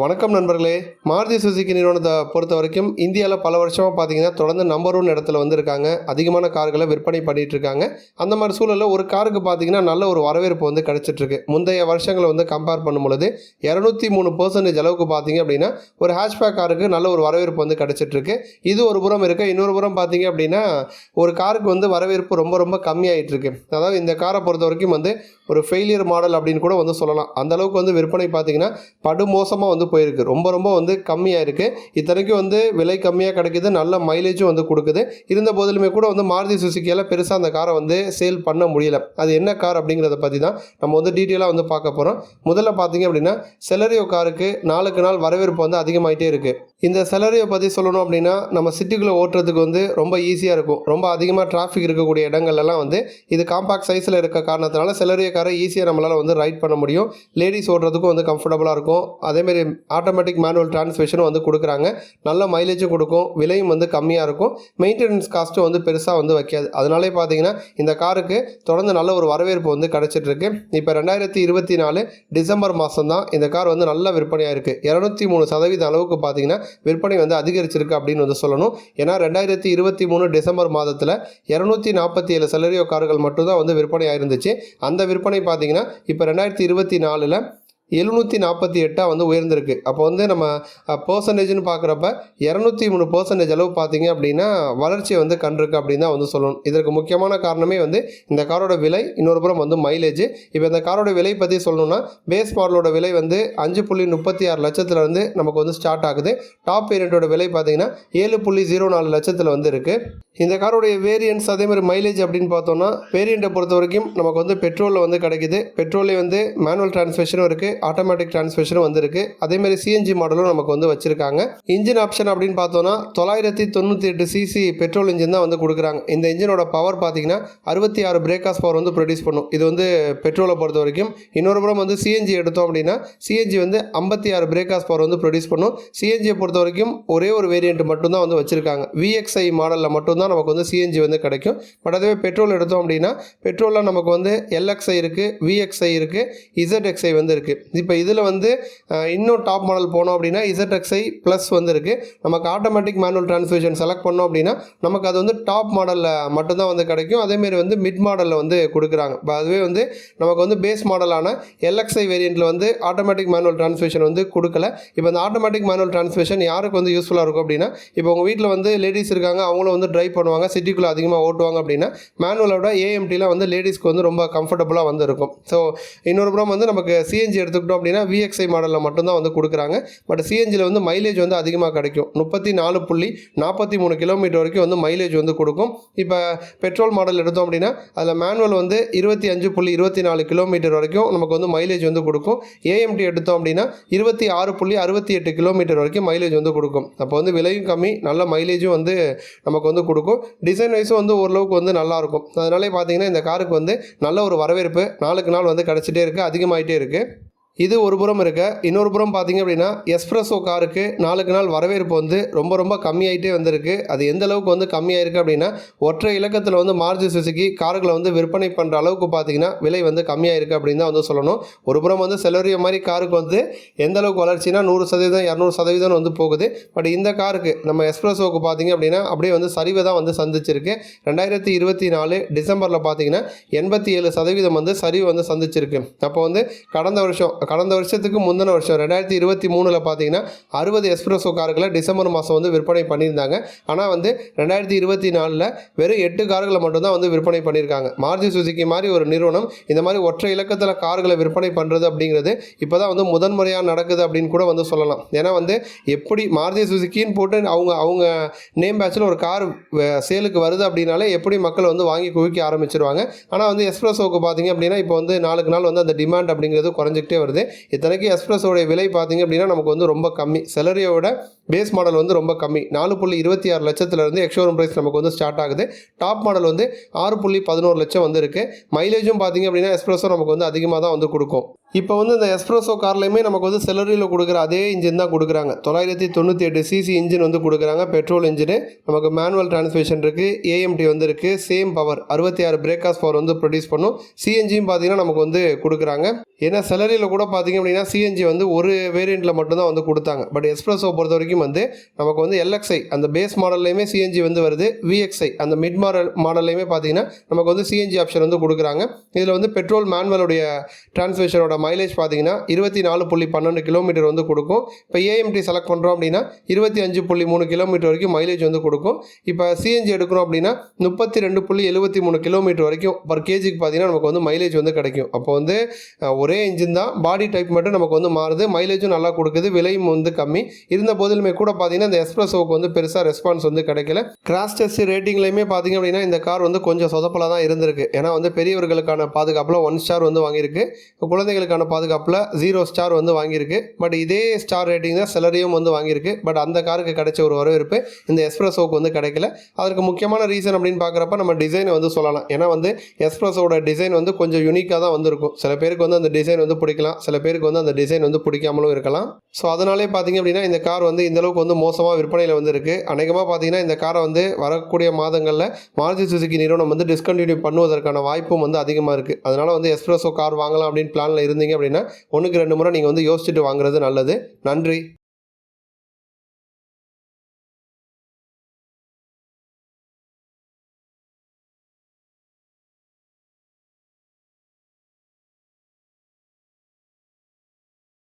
வணக்கம் நண்பர்களே. மாருதி சுசுக்கி நிறுவனத்தை பொறுத்த வரைக்கும் இந்தியாவில் பல வருஷமாக பார்த்தீங்கன்னா தொடர்ந்து நம்பர் ஒன் இடத்துல வந்திருக்காங்க. அதிகமான கார்களை விற்பனை பண்ணிகிட்டு இருக்காங்க. அந்த மாதிரி சூழலில் ஒரு காருக்கு பார்த்தீங்கன்னா நல்ல ஒரு வரவேற்பு வந்து கிடச்சிட்ருக்கு. முந்தைய வருஷங்களை வந்து கம்பேர் பண்ணும்பொழுது இரநூத்தி மூணு பர்சன்டேஜ் அளவுக்கு பார்த்தீங்க அப்படின்னா ஒரு ஹேஷ்பேக் காருக்கு நல்ல ஒரு வரவேற்பு வந்து கிடச்சிட்ருக்கு. இது ஒரு புறம் இருக்குது இன்னொரு புறம் பார்த்தீங்க அப்படின்னா ஒரு காருக்கு வந்து வரவேற்பு ரொம்ப ரொம்ப கம்மியாகிட்டுருக்கு அதாவது இந்த காரை பொறுத்த வரைக்கும் வந்து ஒரு ஃபெயிலியர் மாடல் அப்படின்னு கூட வந்து சொல்லலாம். அந்தளவுக்கு வந்து விற்பனை பார்த்தீங்கன்னா படுமோசமாக வந்து போயிருக்கு. ரொம்ப ரொம்ப வந்து கம்மியாக இருக்குது இத்தனைக்கும் வந்து விலை கம்மியாக கிடைக்கிது. நல்ல மைலேஜும் வந்து கொடுக்குது. இருந்த போதிலுமே கூட வந்து மாருதி சுசுக்கியால் பெருசாக அந்த காரை வந்து சேல் பண்ண முடியல. அது என்ன கார் அப்படிங்கிறத பற்றி தான் நம்ம வந்து டீட்டெயிலாக வந்து பார்க்க போகிறோம் முதல்ல பார்த்தீங்க அப்படின்னா செலரியோ காருக்கு நாளுக்கு நாள் வரவேற்பு வந்து அதிகமாகிட்டே இருக்குது இந்த செலரியோ பற்றி சொல்லணும் அப்படின்னா நம்ம சிட்டிக்குள்ளே ஓட்டுறதுக்கு வந்து ரொம்ப ஈஸியாக இருக்கும். ரொம்ப அதிகமாக டிராஃபிக் இருக்கக்கூடிய இடங்கள்லாம் வந்து இது காம்பாக்ட் சைஸில் இருக்க காரணத்தினால செலரிய காரை ஈஸியாக நம்மளால் வந்து ரைட் பண்ண முடியும். லேடிஸ் ஓட்டுறதுக்கும் வந்து கம்ஃபர்டபுளாக இருக்கும். அதேமாரி ஆட்டோமேட்டிக் மேனுவல் டிரான்ஸ்மிஷனும் வந்து கொடுக்குறாங்க. நல்ல மைலேஜும் கொடுக்கும். விலையும் வந்து கம்மியாக இருக்கும். மெயின்டெனன்ஸ் காஸ்ட்டும் வந்து பெருசாக வந்து வைக்காது. அதனாலே பார்த்தீங்கன்னா இந்த காருக்கு தொடர்ந்து நல்ல ஒரு வரவேற்பு வந்து கிடச்சிட்டு இருக்கு இப்போ ரெண்டாயிரத்தி இருபத்தி நாலு டிசம்பர் மாதம் தான் இந்த கார் வந்து நல்ல விற்பனையாக இருக்குது இரநூத்தி மூணு சதவீதம் அளவுக்கு பார்த்தீங்கன்னா விற்பனை வந்து அதிகரிச்சிருக்கு அப்படின்னு வந்து சொல்லணும். ஏன்னா ரெண்டாயிரத்தி இருபத்தி மூணு டிசம்பர் மாதத்தில் இரநூத்தி நாற்பத்தி ஏழு செலரியோ கார்கள் மட்டும்தான் வந்து விற்பனை ஆயிருந்துச்சு. அந்த விற்பனை பார்த்தீங்கன்னா இப்போ ரெண்டாயிரத்தி இருபத்தி நாலில் எழுநூற்றி நாற்பத்தி எட்டாக வந்து உயர்ந்திருக்கு. அப்போ வந்து நம்ம பர்சன்டேஜ்னு பார்க்குறப்ப இரநூத்தி மூணு பர்சன்டேஜ் அளவு பார்த்தீங்க அப்படின்னா வளர்ச்சியை வந்து கண்டிருக்கு அப்படின்னு தான் வந்து சொல்லணும். இதற்கு முக்கியமான காரணமே வந்து இந்த காரோட விலை இன்னொரு புறம் வந்து மைலேஜ் இப்போ இந்த காரோட விலை பற்றி சொல்லணும்னா பேஸ் மாடலோட விலை வந்து அஞ்சு புள்ளி முப்பத்தி ஆறு லட்சத்தில் வந்து நமக்கு வந்து ஸ்டார்ட் ஆகுது. டாப் வேரியண்ட்டோட விலை பார்த்தீங்கன்னா ஏழு புள்ளி ஜீரோ நாலு லட்சத்தில் வந்து இருக்குது இந்த காரோடைய வேரியன்ட்ஸ் அதே மாதிரி மைலேஜ் அப்படின்னு பார்த்தோம்னா வேரியண்ட்டை பொறுத்த வரைக்கும் நமக்கு வந்து பெட்ரோலில் வந்து கிடைக்குது. பெட்ரோல்லே வந்து மேனுவல் டிரான்ஸ்மிஷனும் இருக்குது ஆட்டோமேட்டிக் டிரான்ஸ்மிஷனும் வந்து அதேமாதிரி சிஎன்ஜி மாடலும் நமக்கு வந்து வச்சுருக்காங்க. இன்ஜின் ஆப்ஷன் அப்படின்னு பார்த்தோம்னா தொள்ளாயிரத்தி தொண்ணூற்றி எட்டு சிசி பெட்ரோல் இன்ஜின் தான் வந்து கொடுக்குறாங்க. இந்த இன்ஜினோட பவர் பார்த்தீங்கன்னா அறுபத்தி ஆறு பிரேக்காஸ் பவர் வந்து ப்ரொடியூஸ் பண்ணும். இது வந்து பெட்ரோலை பொறுத்த வரைக்கும் இன்னொரு புறம் வந்து சிஎன்ஜி எடுத்தோம் அப்படின்னா சிஎன்ஜி வந்து ஐம்பத்தி ஆறு பிரேக்காஸ் பவர் வந்து ப்ரொடியூஸ் பண்ணும். சிஎன்ஜியை பொறுத்த வரைக்கும் ஒரே ஒரு வேரியண்ட் மட்டும்தான் வந்து வச்சுருக்காங்க. விஎக்ஸ்ஐ மாடலில் மட்டும்தான் நமக்கு வந்து சிஎன்ஜி வந்து கிடைக்கும். பட் அதுவே பெட்ரோல் எடுத்தோம் அப்படின்னா பெட்ரோலில் நமக்கு வந்து எல்எக்ஸ்ஐ இருக்குது விஎக்ஸ்ஐ இருக்குது இசட்எக்ஸ்ஐ வந்து இருக்குது இப்போ இதில் வந்து இன்னும் டாப் மாடல் போனோம் அப்படின்னா இசட்எக்ஸ்ஐ ப்ளஸ் வந்து இருக்குது நமக்கு ஆட்டோமேட்டிக் மேனுவல் டிரான்ஸ்மிஷன் செலக்ட் பண்ணோம் அப்படின்னா நமக்கு அது வந்து டாப் மாடலில் மட்டும்தான் வந்து கிடைக்கும். அதேமாரி வந்து மிட் மாடலில் வந்து கொடுக்குறாங்க. இப்போ அதுவே வந்து நமக்கு வந்து பேஸ் மாடலான எல்எக்ஸ்ஐ வேரியண்ட்டில் வந்து ஆட்டோமேட்டிக் மேனுவல் டிரான்ஸ்மிஷன் வந்து கொடுக்கல. இப்போ இந்த ஆட்டோமேட்டிக் மேனுவல் டிரான்ஸ்மிஷன் யாருக்கு வந்து யூஸ்ஃபுல்லாக இருக்கும் அப்படின்னா இப்போ உங்கள் வீட்டில் வந்து லேடிஸ் இருக்காங்க அவங்களும் வந்து ட்ரைவ் பண்ணுவாங்க சிட்டிக்குள்ளே அதிகமாக ஓட்டுவாங்க அப்படின்னா மேனுவலை விட ஏஎம்டியில் வந்து லேடிஸ்க்கு வந்து ரொம்ப கம்ஃபர்டபுளாக வந்து இருக்கும் ஸோ இன்னொரு புறம் வந்து நமக்கு சிஎன்ஜி எடுத்துக்கிட்டோம் அப்படின்னா விஎக்ஸ்ஐ மாடலில் மட்டும்தான் வந்து கொடுக்குறாங்க. பட் சிஎன்ஜியில் வந்து மைலேஜ் வந்து அதிகமாக கிடைக்கும். முப்பத்தி நாலு புள்ளி நாற்பத்தி மூணு கிலோமீட்டர் வரைக்கும் வந்து மைலேஜ் வந்து கொடுக்கும். இப்போ பெட்ரோல் மாடல் எடுத்தோம் அப்படின்னா அதில் மேனுவல் வந்து இருபத்தி அஞ்சு புள்ளி இருபத்தி நாலு கிலோமீட்டர் வரைக்கும் நமக்கு வந்து மைலேஜ் வந்து கொடுக்கும். ஏஎம்டி எடுத்தோம் அப்படின்னா இருபத்தி ஆறு புள்ளி அறுபத்தி எட்டு கிலோமீட்டர் வரைக்கும் மைலேஜ் வந்து கொடுக்கும். அப்போ வந்து விலையும் கம்மி நல்ல மைலேஜும் வந்து நமக்கு வந்து கொடுக்கும். டிசைன் வைஸும் வந்து ஓரளவுக்கு வந்து நல்லாயிருக்கும். அதனாலே பார்த்தீங்கன்னா இந்த காருக்கு வந்து நல்ல ஒரு வரவேற்பு நாளுக்கு நாள் வந்து கிடச்சிட்டே இருக்குது அதிகமாகிட்டே இருக்குது இது ஒரு புறம் இருக்க. இன்னொரு புறம் பார்த்தீங்க அப்படின்னா எஸ்ப்ரெஸோ காருக்கு நாளுக்கு நாள் வரவேற்பு வந்து ரொம்ப ரொம்ப கம்மியாயிட்டே வந்திருக்கு. அது எந்த அளவுக்கு வந்து கம்மியாயிருக்கு அப்படின்னா ஒற்றை இலக்கத்தில் வந்து மாருதி சுசுகி கார்களை வந்து விற்பனை பண்ணுற அளவுக்கு பார்த்தீங்கன்னா விலை வந்து கம்மியாயிருக்கு அப்படின்னு தான் வந்து சொல்லணும். ஒரு புறம் வந்து செலரிய மாதிரி காருக்கு வந்து எந்த அளவுக்கு வளர்ச்சினா நூறு சதவீதம் இரநூறு சதவீதம் வந்து போகுது. பட் இந்த காருக்கு நம்ம எஸ்ப்ரெஸோக்கு பார்த்தீங்க அப்படின்னா அப்படியே வந்து சரிவை தான் வந்து சந்திச்சிருக்கு. ரெண்டாயிரத்தி இருபத்தி நாலு டிசம்பரில் பார்த்தீங்கன்னா எண்பத்தி ஏழு சதவீதம் வந்து சரிவு வந்து சந்திச்சிருக்கு. அப்போ வந்து கடந்த வருஷம் கடந்த வருஷத்துக்கு முந்தின வருஷம் ரெண்டாயிரத்தி இருபத்தி மூணில் பார்த்தீங்கன்னா அறுபது எஸ்பிரஸோ கார்களை டிசம்பர் மாதம் வந்து விற்பனை பண்ணியிருந்தாங்க. ஆனால் வந்து ரெண்டாயிரத்தி இருபத்தி நாலில் வெறும் எட்டு கார்களை மட்டும்தான் வந்து விற்பனை பண்ணியிருக்காங்க. மாருதி சுசுக்கி மாதிரி ஒரு நிறுவனம் இந்த மாதிரி ஒற்றை இலக்கத்தில் கார்களை விற்பனை பண்ணுறது அப்படிங்கிறது இப்போ தான் வந்து முதன்முறையாக நடக்குது அப்படின்னு கூட வந்து சொல்லலாம். ஏன்னா வந்து எப்படி மாருதி சுசுக்கின்னு போட்டு அவங்க அவங்க நேம் பேட்சில் ஒரு கார் சேலுக்கு வருது அப்படின்னாலே எப்படி மக்கள் வந்து வாங்கி குவிக்க ஆரம்பிச்சிருவாங்க. ஆனால் வந்து எஸ்பிரஸோவுக்கு பார்த்தீங்க அப்படின்னா இப்போ வந்து நாளுக்கு நாள் வந்து அந்த டிமாண்ட் அப்படிங்கிறது குறைஞ்சிக்கிட்டே வருது. இத்தனைக்கு எஸ்ப்ரெஸோடைய விலை பார்த்தீங்க அப்படின்னா நமக்கு வந்து ரொம்ப கம்மி. செலரியோட பேஸ் மாடல் வந்து ரொம்ப கம்மி. நாலு புள்ளி இருபத்தி ஆறு லட்சத்துலேருந்து எக்ஷோரூம் ப்ரைஸ் நமக்கு வந்து ஸ்டார்ட் ஆகுது. டாப் மாடல் வந்து ஆறு புள்ளி பதினோரு லட்சம் வந்து இருக்குது மைலேஜும் பார்த்தீங்க அப்படின்னா எஸ்ப்ரெஸோ நமக்கு வந்து அதிகமாக தான் வந்து கொடுக்கும். இப்போ வந்து இந்த எஸ்ப்ரெஸோ கார்லையுமே நமக்கு வந்து செலரியில் கொடுக்குற அதே இன்ஜின் தான் கொடுக்குறாங்க. தொள்ளாயிரத்தி தொண்ணூற்றி எட்டு சிசி இன்ஜின் வந்து கொடுக்குறாங்க. பெட்ரோல் இன்ஜினு நமக்கு மேனுவல் டிரான்ஸ்மிஷன் இருக்குது ஏஎம்டி வந்து இருக்குது சேம் பவர் அறுபத்தி ஆறு பிரேக்காஸ் பவர் வந்து ப்ரொடியூஸ் பண்ணும். சிஎன்ஜியும் பார்த்தீங்கன்னா நமக்கு வந்து கொடுக்குறாங்க. ஏன்னா செலரியில் கூட பார்த்தீங்க அப்படின்னா சிஎன்ஜி வந்து ஒரு வேரியண்ட்டில் மட்டும்தான் வந்து கொடுத்தாங்க. பட் எஸ்ப்ரெஸோ பொறுத்த வரைக்கும் வந்து நமக்கு வந்து எல்எக்ஸ்ஐ அந்த பேஸ் மாடல்லையுமே சிஎன்ஜி வந்து வருது. விஎக்ஸ்ஐ அந்த மிட் மாடல் மாடல்லையுமே பார்த்தீங்கன்னா நமக்கு வந்து சிஎன்ஜி ஆப்ஷன் வந்து கொடுக்குறாங்க. இதில் வந்து பெட்ரோல் மேனுவலுடைய டிரான்ஸ்மிஷனோட மைலேஜ் பார்த்தீங்கன்னா இருபத்தி நாலு புள்ளி பன்னெண்டு கிலோமீட்டர் வந்து கொடுக்கும். இப்போ ஏஎம்டி செலக்ட் பண்ணுறோம் அப்படின்னா இருபத்தி அஞ்சு புள்ளி மூணு கிலோமீட்டர் வரைக்கும் மைலேஜ் வந்து கொடுக்கும். இப்போ சிஎன்ஜி எடுக்கிறோம் அப்படின்னா முப்பத்தி ரெண்டு புள்ளி எழுபத்தி மூணு கிலோமீட்டர் வரைக்கும் பர் கேஜிக்கு பார்த்தீங்கன்னா நமக்கு வந்து மைலேஜ் வந்து கிடைக்கும். அப்போ வந்து ஒரே இன்ஜின் தான். பாடி டைப் மட்டும் நமக்கு வந்து மாறுது. மைலேஜும் நல்லா கொடுக்குது. விலையும் வந்து கம்மி. இருந்த போதிலும் கூட பார்த்தீங்கன்னா இந்த எக்ஸ்பிரஸோவுக்கு வந்து பெருசாக ரெஸ்பான்ஸ் வந்து கிடைக்கல. கிராஸ் டெஸ்ட் ரேட்டிங்லையுமே பார்த்தீங்க அப்படின்னா இந்த கார் வந்து கொஞ்சம் சொதப்பலாக தான் இருந்திருக்கு. ஏன்னா வந்து பெரியவர்களுக்கான பாதுகாப்பில் ஒன் ஸ்டார் வந்து வாங்கியிருக்கு. குழந்தைகளுக்கான பாதுகாப்பில் ஜீரோ ஸ்டார் வந்து வாங்கியிருக்கு. பட் இதே ஸ்டார் ரேட்டிங் தான் சிலரையும் வந்து வாங்கியிருக்கு. பட் அந்த காருக்கு கிடைச்ச ஒரு வரவேற்பு இந்த எஸ்ப்ரெஸோவுக்கு வந்து கிடைக்கல. அதற்கு முக்கியமான ரீசன் அப்படின்னு பார்க்குறப்ப நம்ம டிசைனை வந்து சொல்லலாம். ஏன்னா வந்து எஸ்ப்ரெஸோட டிசைன் வந்து கொஞ்சம் யூனிக்காக தான் வந்திருக்கும். சில பேருக்கு வந்து அந்த டிசைன் வந்து பிடிக்கலாம். சில பேருக்கு வந்து அந்த டிசைன் வந்து பிடிக்காமலும் இருக்கலாம். ஸோ அதனாலே பார்த்தீங்க அப்படின்னா இந்த கார் வந்து இந்த இந்தளவுக்கு வந்து மோசமாக விற்பனையில் வந்து இருக்குது அநேகமாக பார்த்தீங்கன்னா இந்த காரை வந்து வரக்கூடிய மாதங்களில் மாருதி சுசுக்கி நிறுவனம் வந்து டிஸ்கண்டினியூ பண்ணுவதற்கான வாய்ப்பும் வந்து அதிகமாக இருக்குது அதனால் வந்து எஸ்ப்ரெஸோ கார் வாங்கலாம் அப்படின்னு பிளானில் இருந்தீங்க அப்படின்னா ஒன்றுக்கு ரெண்டு முறை நீங்கள் வந்து யோசிச்சுட்டு வாங்குறது நல்லது. நன்றி.